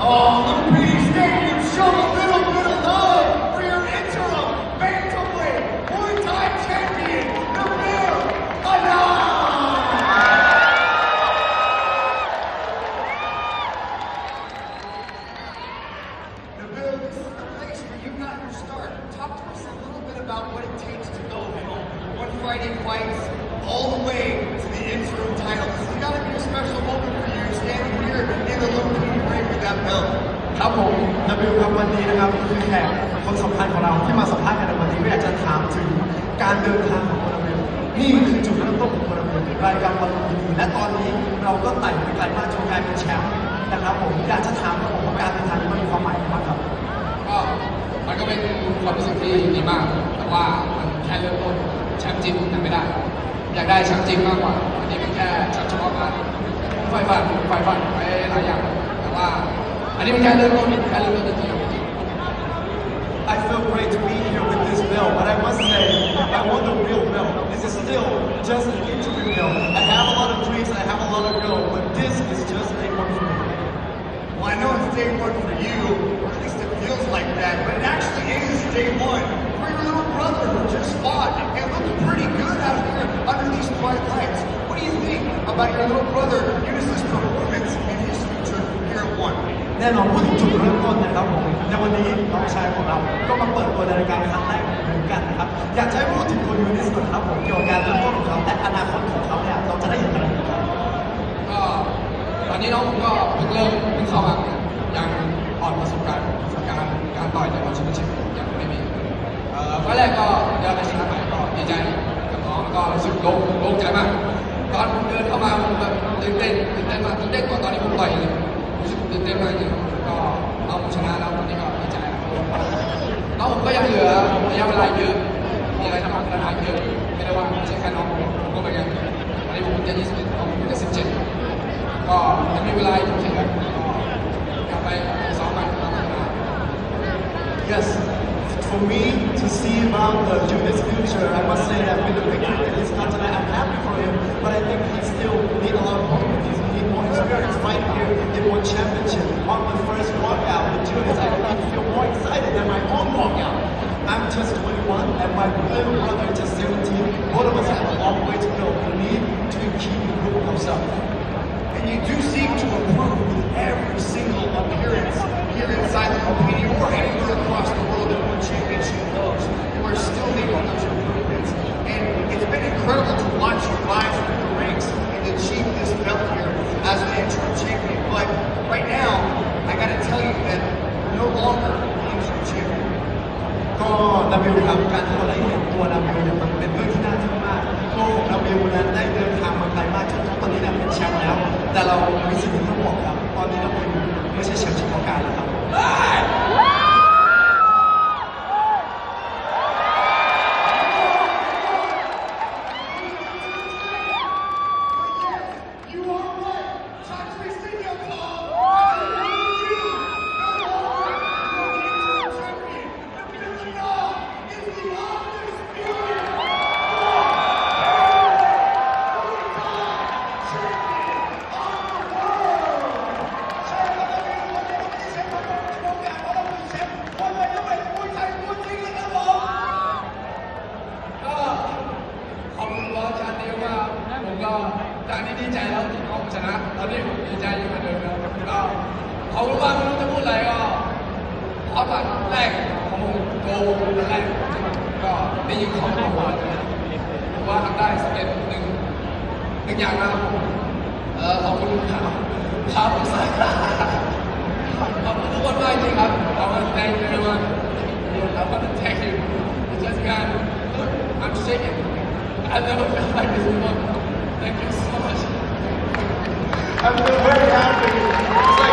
Oh, the Petey Stick, show a little bit of love for your interim bantamweight champion, Nabil, this is the place where you got your start. Talk to us a little bit about what it takes to go from one fights all the way ครับผมวันนี้นะครับคือแขกคนสำคัญของเราที่มาสัมภาษณ์กันในวันนี้ก็อยากจะถามถึงการเดินทางของโมนาเบลนี่คือจุดเริ่มต้นของโมนาเบลรายการบอลลูนดีและตอนนี้เราก็ไต่ไปไกลมากจนกลายเป็นแชมป์นะครับผมอยากจะถามครับผมว่าการเดินทางนี้มันมีความหมายยังไงบ้างครับก็มันก็เป็นความรู้สึกที่ดีมาก แต่ว่ามันแค่เริ่มต้นแชมป์จริงยังไม่ได้ อยากได้แชมป์จริงมากกว่าอันนี้มันแค่แชมป์เฉพาะการไฟฝันไฟฝันไปหลายอย่างแต่ว่า I feel great to be here with this belt, but I must say, I want the real belt. This is still just an interim belt. I have a lot of dreams, I have a lot of goals, but this is just day one for me. Well, I know it's day one for you, or at least it feels like that, but it actually is day one for your little brother who just fought and looked pretty good out here under these bright lights. What do you think about your little brother Eunice's performance in his แน่นอนพูดถึงจุดเริ่มต้นนะครับผมในวันนี้น้องชายของเรา ก็มาเปิดตัวในรายการครั้งแรกเหมือนกันนะครับ อยากจะให้พูดถึงตัวยูนิสก่อนครับผมเกี่ยวกับการเริ่มต้นของเขาและอนาคตของเขาเนี่ยเราจะได้เห็นอะไรครับก็ตอนนี้น้องผมก็เพิ่งเริ่มเพิ่งเข้ามายังอ่อนประสบการณ์ประสบการณ์การต่อยในวันชิงชิงยังไม่มีเอ่อไฟแรกก็เดินไปชนะใหม่ก็ดีใจกับน้องก็รู้สึกโล่งโล่งใจมากตอนผมเดินเข้ามาผมแบบตื่นเต้นตื่นเต้นมากตื่นเต้นกว่าตอนที่ผมต่อยเลย รู้สึกตื่นเต้นมากจริงก็น้องผมชนะแล้ววันนี้ก็ดีใจน้องผมก็ยังเหลือระยะเวลาเยอะมีอะไรทำพัฒนาเยอะไม่ได้ว่าไม่ใช่แค่น้องผมก็เหมือนกันตอนนี้ผมจะ21น้องผมจะ17 ก็ยังมีเวลาอยู่ที่เหลือก็กลับไปซ้อมใหม่ตามมา Yes, for me to see about the Judas future, I must say that with the victory that feel more excited than my own walkout. I'm just 21 and my little brother is just 17. Both of us have a long way to go. We need to keep improving ourselves. And you do seem to improve with every single appearance here inside the company or anywhere across the world you're no longer the interim champion. ก็นาบิลครับการที่เราได้เห็นตัวนาบิลเนี่ยมันเป็นเรื่องที่น่าทึ่งมากโลกของนาบิลนั้นได้เดินทางมาไกลมากจนตอนนี้เนี่ยเป็นแชมป์แล้ว แต่เรามีสิ่งที่ต้องบอกครับ ตอนนี้นาเบลไม่ใช่แชมป์เฉพาะการแล้วครับ You are right. Time to extend your call. And I love you. No more. You're the interim champion. The Pinocchio is the undisputed. Champion. ก็ขอบคุณบอสชาติวมากผมก็จากนี้ ดีใจแล้วที่น้องชนะตอนนี้ผมดีใจอยู่เหมือนเดิมแล้วก็ขอบคุณมากไม่รู้จะพูดอะไรก็ขอตัดแรกของผมโกลแรกก็ได้ยินของผมว่าผมว่าทำได้สำเร็จหนึ่งหนึ่งอย่างนะครับเออขอบคุณครับครับผมใส่ขอบคุณทุกคนมากจริงครับขอบคุณ thank you very much I want to thank you it's just God look I'm shaking I never felt like this before thank you so much I've been very happy.